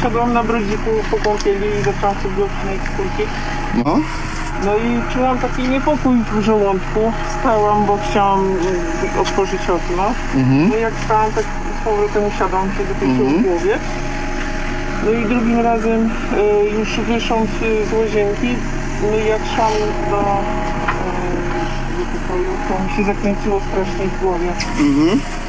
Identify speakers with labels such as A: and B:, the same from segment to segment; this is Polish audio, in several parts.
A: usiadłam na brodziku po kąpieli i zaczęłam sobie odcinać skórki.
B: No.
A: No i czułam taki niepokój w żołądku. Stałam, bo chciałam y, otworzyć okno. No i jak stałam, tak z powrotem usiadłam się do tej w głowie. No i drugim razem y, już wysząc y, z łazienki, no i jak szłam do, y, do pokoju, to mi się zakręciło strasznie w głowie.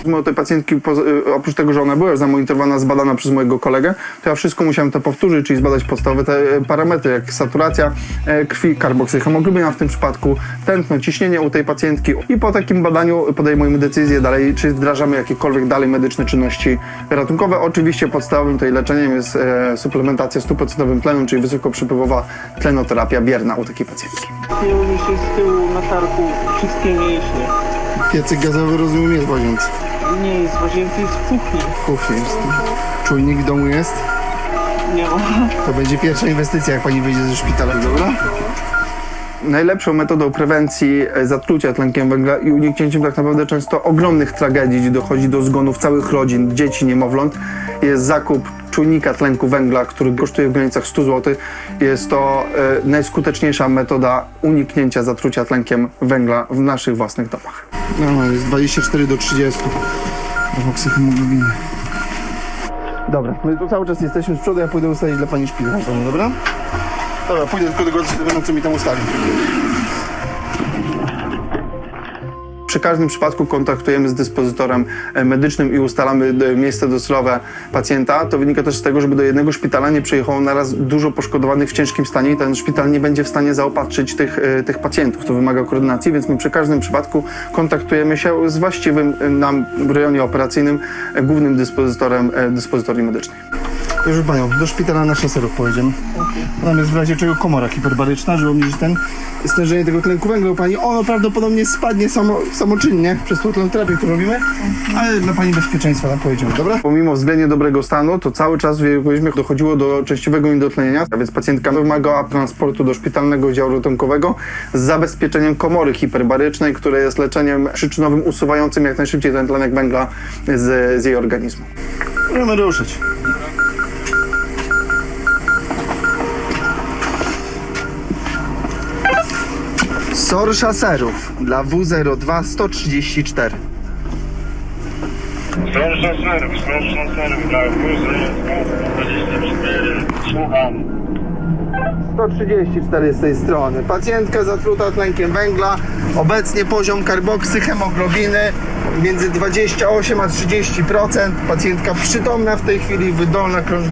B: Mimo tej pacjentki, y, oprócz tego, że ona była już zamonitorowana, zbadana przez mojego kolegę, to ja wszystko musiałem to powtórzyć, czyli zbadać podstawowe te e, parametry, jak saturacja e, krwi, karboksyhemoglobina w tym przypadku, tętno, ciśnienie u tej pacjentki i po takim badaniu podejmujemy decyzję dalej, czy wdrażamy jakiekolwiek dalej medyczne czynności ratunkowe. Oczywiście podstawowym tutaj leczeniem jest suplementacja 100% tlenem, czyli wysokoprzepływowa tlenoterapia bierna u takiej pacjentki.
A: Mi się z tyłu na karku wszystkie mięśnie.
B: Piecyk gazowy rozumiem jest w łazience.
A: Nie jest w łazience, jest w kuchni.
B: W kuchni jest. Czujnik w domu jest?
A: Nie ma.
B: To będzie pierwsza inwestycja, jak pani wyjdzie ze szpitala, dobra? Najlepszą metodą prewencji e, zatrucia tlenkiem węgla i uniknięciem tak naprawdę często ogromnych tragedii, gdzie dochodzi do zgonów całych rodzin, dzieci, niemowląt, jest zakup czujnika tlenku węgla, który kosztuje w granicach 100 zł. Jest to e, najskuteczniejsza metoda uniknięcia zatrucia tlenkiem węgla w naszych własnych domach. No, jest 24 do 30 hemoglobinie. Dobra, my tu cały czas jesteśmy z przodu, ja pójdę ustalić dla pani szpilę, dobra? Dobra, pójdę tylko do gościa, co mi tam ustali. Przy każdym przypadku kontaktujemy z dyspozytorem e, medycznym i ustalamy e, miejsce docelowe pacjenta. To wynika też z tego, żeby do jednego szpitala nie przyjechało naraz dużo poszkodowanych w ciężkim stanie i ten szpital nie będzie w stanie zaopatrzyć tych, e, tych pacjentów. To wymaga koordynacji, więc my przy każdym przypadku kontaktujemy się z właściwym nam w rejonie operacyjnym głównym dyspozytorem dyspozytorii medycznej. Proszę Panią, do szpitala na szaserów pojedziemy. Tam jest w razie czego komora hiperbaryczna, żeby obniżyć ten stężenie tego tlenku węgla u Pani. Ono prawdopodobnie spadnie samo, samoczynnie przez tą terapię, którą robimy, ale dla Pani bezpieczeństwa tam pojedziemy, dobra? Pomimo względnie dobrego stanu, to cały czas w jej dochodziło do częściowego niedotlenienia, a więc pacjentka wymagała transportu do szpitalnego działu ratunkowego z zabezpieczeniem komory hiperbarycznej, które jest leczeniem przyczynowym usuwającym jak najszybciej ten tlenek węgla z, z jej organizmu. Możemy ruszyć. SOR szaserów dla W02 134.
C: Proszę serw, proszę serw dla guzy 24. Słucham.
B: 134 z tej strony. Pacjentka zatruta tlenkiem węgla. Obecnie poziom karboksyhemoglobiny między 28 a 30%. Pacjentka przytomna w tej chwili, wydolna krążenia.